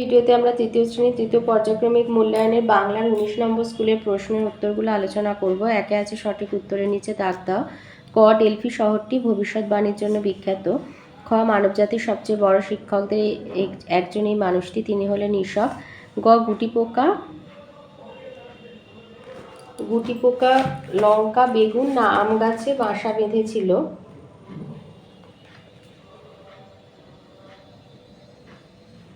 ভিডিওতে আমরা তৃতীয় শ্রেণির তৃতীয় পর্যায়ক্রমিক মূল্যায়নের বাংলার উনিশ নম্বর স্কুলের প্রশ্নের উত্তরগুলো আলোচনা করব। একে আছে সঠিক উত্তরের নিচে দাগ দাও। ক, ডেলফি শহরটি ভবিষ্যৎবাণীর জন্য বিখ্যাত। খ, মানবজাতির সবচেয়ে বড় শিক্ষকদের এক- একজন এই মানুষটি, তিনি হলেন ঈশক গ গুটি পোকা গুটি পোকা লঙ্কা, বেগুন না আম গাছে বাসা বেঁধেছিল।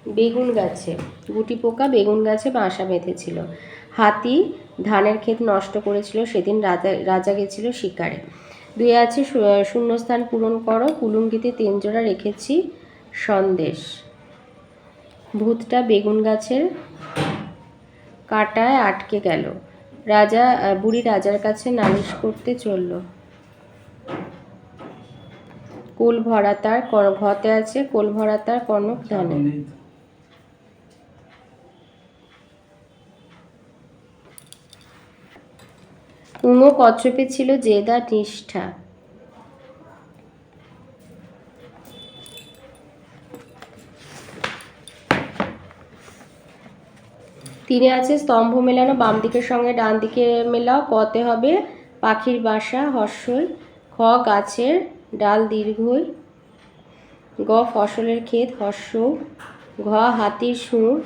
বেগুন গাছে, গুটি পোকা বেগুন গাছে বাসা বেঁধেছিল। হাতি ধানের ক্ষেত নষ্ট করেছিল, সেদিন রাজা রাজা গেছিল শিকারে। দুই আছে শূন্যস্থান পূরণ করো, কুলুঙ্গিতে তিন জোড়া রেখেছি সন্দেশ। ভূতটা বেগুন গাছের কাটায় আটকে গেল। রাজা বুড়ি রাজার কাছে নালিশ করতে চলল। কোল ভরা তার ঘতে আছে কোল ভরা তার কনক ধানে। উঙো কচ্ছপে ছিল জেদা নিষ্ঠা। তিনে আছে স্তম্ভ মেলানো বাম দিকের সঙ্গে ডান দিকে মেলাও কতে হবে পাখির বাসা হর্ষই খ গাছের ডাল দীর্ঘই, গ ফসলের ক্ষেত হর্ষ ঘ হাতির সুর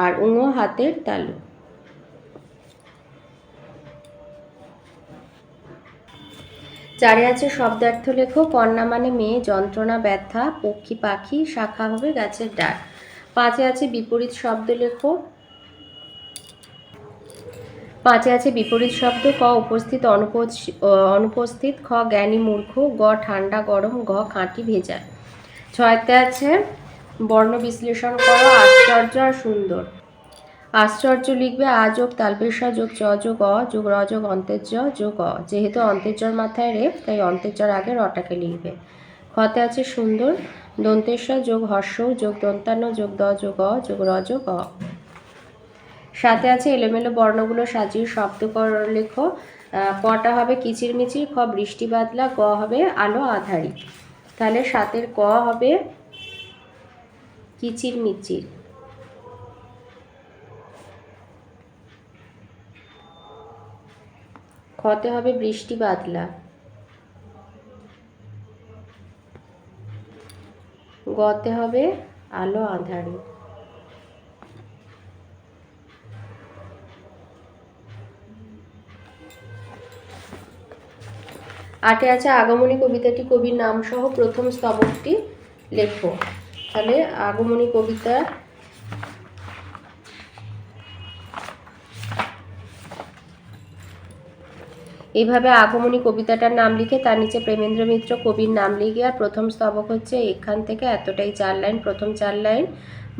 আর উঙো হাতের তালু। চারে আছে শব্দার্থ লেখো কন্যা মানে মেয়ে, যন্ত্রণা, ব্যথা, পক্ষী পাখি, শাখা হবে গাছের ডাক। পাঁচে আছে বিপরীত শব্দ লেখো পাঁচে আছে বিপরীত শব্দ, ক উপস্থিত অনুপস্থিত, খ জ্ঞানী মূর্খ, গ ঠান্ডা গরম, ঘ খাঁটি ভেজা। ছয়তে আছে বর্ণ বিশ্লেষণ করো, আশ্চর্য আর সুন্দর। আশ্চর্য লিখবে, আ যোগ তালবেশা যোগ চ, যোগ অ, যোগ র, যোগ অন্তেজ্য যোগ অ। যেহেতু অন্তেজ্যর মাথায় রেফ, তাই অন্তেজ্যর আগে রটাকে লিখবে। খতে আছে সুন্দর দন্তেশ্বর যোগ হর্ষ, যোগ দন্তান্ন, যোগ দ, যোগ অ, যোগ র, যোগ অ। সাথে আছে এলোমেলো বর্ণগুলো সাজিয়ে শব্দ লেখো। কটা হবে কিচিরমিচির, খ বৃষ্টি বাদলা, গ হবে আলো আধারি তাহলে সাতের ক হবে কিচিরমিচির। খতে হবে বৃষ্টি বাদলা। গতে হবে আলো আঁধারি। আটে আছে আগমনী কবিতাটি, কবির নাম সহ প্রথম স্তবকটি লেখো। তাহলে আগমনী কবিতা এইভাবে আগমনী কবিতাটার নাম লিখে তার নিচে প্রেমেন্দ্র মিত্র কবির নাম লিখে আর প্রথম স্তবক হচ্ছে, এখান থেকে এতটাই চার লাইন, প্রথম চার লাইন,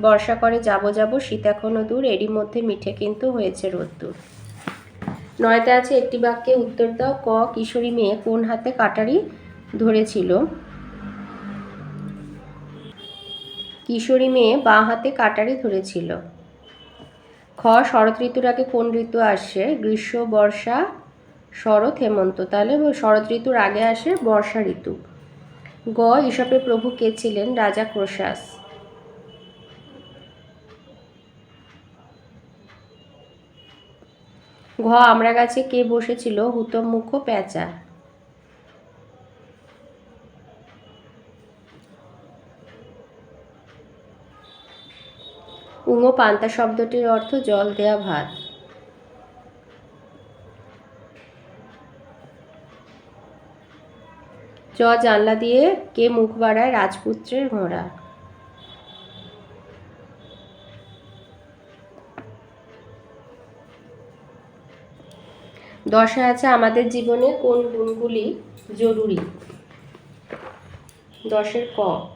বর্ষা করে যাব যাব, শীত এখনও দূর, এরই মধ্যে মিঠে কিন্তু হয়েছে রোদ্দুর। নয়তে আছে একটি বাক্যে উত্তর দাও, ক, কিশোরী মেয়ে কোন হাতে কাটারি ধরেছিল? কিশোরী মেয়ে বাঁ হাতে কাটারি ধরেছিল। খ, শরৎ ঋতুর আগে কোন ঋতু আসে? গ্রীষ্ম, বর্ষা শরৎ হেমন্ত। তাহলে শরৎ ঋতুর আগে আসে বর্ষা ঋতু। গ ঈশপের প্রভু কে ছিলেন? রাজা ক্রোশাস। ঘ, আমরা গাছে কে বসেছিল? হুতম, মুখ পেঁচা উঙো, পান্তা শব্দটির অর্থ জল দেয়া ভাত। জানলা দিয়ে কে মুখ বাড়ায় রাজপুত্রের ঘোড়া। দশে আছে আমাদের জীবনে কোন গুণগুলি জরুরি? দশের ক।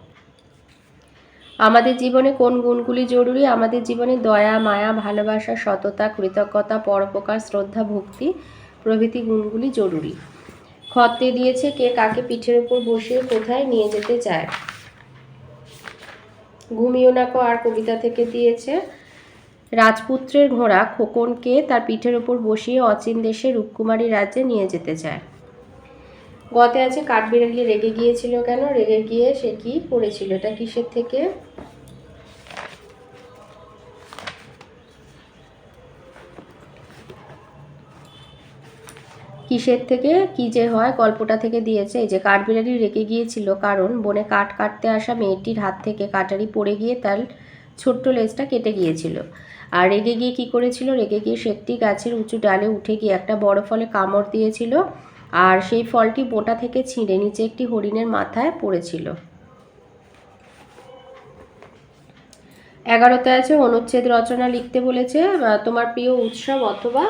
আমাদের জীবনে কোন গুণগুলি জরুরি? আমাদের জীবনে দয়া, মায়া, ভালোবাসা, সততা, কৃতজ্ঞতা, পরোপকার, শ্রদ্ধা, ভক্তি প্রভৃতি গুণগুলি জরুরি। খতে দিয়েছে কে কাকে পিঠের উপর বসিয়ে কোথায় নিয়ে যেতে চায়। ঘুমিও না কো আর কবিতা থেকে দিয়েছে। রাজপুত্রের ঘোড়া খোকনকে তার পিঠের উপর বসিয়ে অচিন দেশে রূপকুমারী রাজ্যে নিয়ে যেতে চায়। গতে আছে কাঠবিড়ালি রেগে গিয়েছিল কেন? রেগে গিয়ে সে কি করেছিল? এটা কিসের থেকে? কিসের থেকে, কি যে হয়, গল্পটা থেকে দিয়েছে। এই যে কাঠবিড়ালি রেগে গিয়েছিল, কারণ বনে কাঠ কাটতে আসা মেয়েটির হাত থেকে কাটারি পড়ে গিয়ে তার ছোট্ট লেজটা কেটে গিয়েছিল। আর রেগে গিয়ে কি করেছিল? রেগে গিয়ে সেটি গাছের উঁচু ডালে উঠে গিয়ে একটা বড় ফলে কামড় দিয়েছিল আর সেই ফলটি বোটা থেকে ছিঁড়ে নিচে একটি হরিণের মাথায় পড়েছিল। এগারোতে আছে অনুচ্ছেদ রচনা লিখতে বলেছে তোমার প্রিয় উৎসব অথবা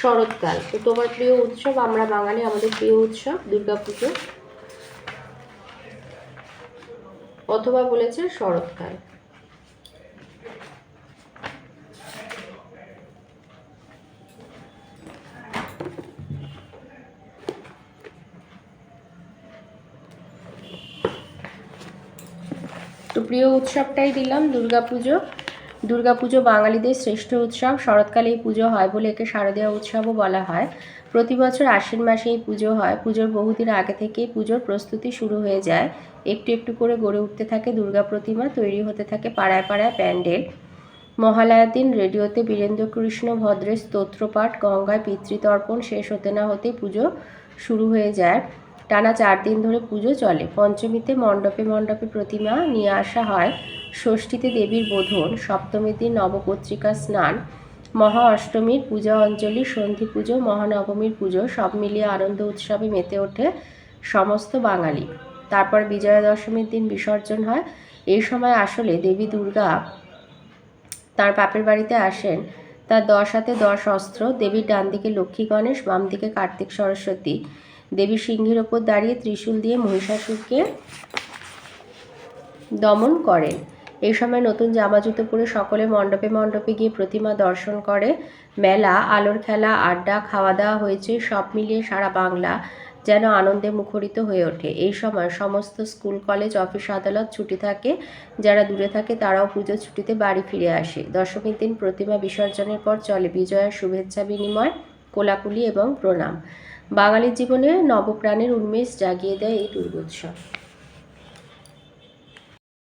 শরৎকাল। তো তোমার প্রিয় উৎসব, আমরা বাঙালি, আমাদের প্রিয় উৎসব, দুর্গাপুজো। অথবা বলেছে শরৎকাল। তো প্রিয় উৎসবটাই দিলাম, দুর্গাপুজো। দুর্গাপুজো বাঙালিদের শ্রেষ্ঠ উৎসব। শরৎকালে এই পুজো হয় বলে একে শারদীয় উৎসবও বলা হয়। প্রতি বছর আশ্বিন মাসে এই পুজো হয়। পুজোর বহুদিন আগে থেকেই পুজোর প্রস্তুতি শুরু হয়ে যায়। একটু একটু করে গড়ে উঠতে থাকে দুর্গা প্রতিমা, তৈরি হতে থাকে পাড়ায় পাড়ায় প্যান্ডেল। মহালয়ার দিন রেডিওতে বীরেন্দ্র কৃষ্ণ ভদ্রের স্তোত্রপাঠ, গঙ্গায় পিতৃতর্পণ শেষ হতে না হতেই পুজো শুরু হয়ে যায়। টানা চার দিন ধরে পুজো চলে। পঞ্চমীতে মণ্ডপে মণ্ডপে প্রতিমা নিয়ে আসা হয় ষষ্ঠীতে দেবীর বোধন সপ্তমীর দিন নবপত্রিকা স্নান, মহা অষ্টমীর পূজা অঞ্জলি, সন্ধি পুজো, মহানবমীর পুজো, সব মিলিয়ে আনন্দ উৎসবে মেতে ওঠে সমস্ত বাঙালি। তারপর বিজয়া দশমীর দিন বিসর্জন হয়। এই সময় আসলে দেবী দুর্গা তার বাপের বাড়িতে আসেন। তার দশ হাতে দশ অস্ত্র। দেবীর ডান দিকে লক্ষ্মী গণেশ, বাম দিকে কার্তিক সরস্বতী। দেবী সিংহের ওপর দাঁড়িয়ে ত্রিশূল দিয়ে মহিষাসুরকে দমন করেন। এই সময় নতুন জামা জুতো পরে সকলে মণ্ডপে মণ্ডপে গিয়ে প্রতিমা দর্শন করে। মেলা, আলোর খেলা, আড্ডা খাওয়া দাওয়া হয়েছে, সব মিলিয়ে সারা বাংলা যেন আনন্দে মুখরিত হয়ে ওঠে। এই সময় সমস্ত স্কুল, কলেজ, অফিস, আদালত ছুটি থাকে। যারা দূরে থাকে তারাও পুজোর ছুটিতে বাড়ি ফিরে আসে। দশমীর দিন প্রতিমা বিসর্জনের পর চলে বিজয়ার শুভেচ্ছা বিনিময়, কোলাকুলি এবং প্রণাম। বাঙালির জীবনে নবপ্রাণের উন্মেষ জাগিয়ে দেয় এই দুর্গোৎসব।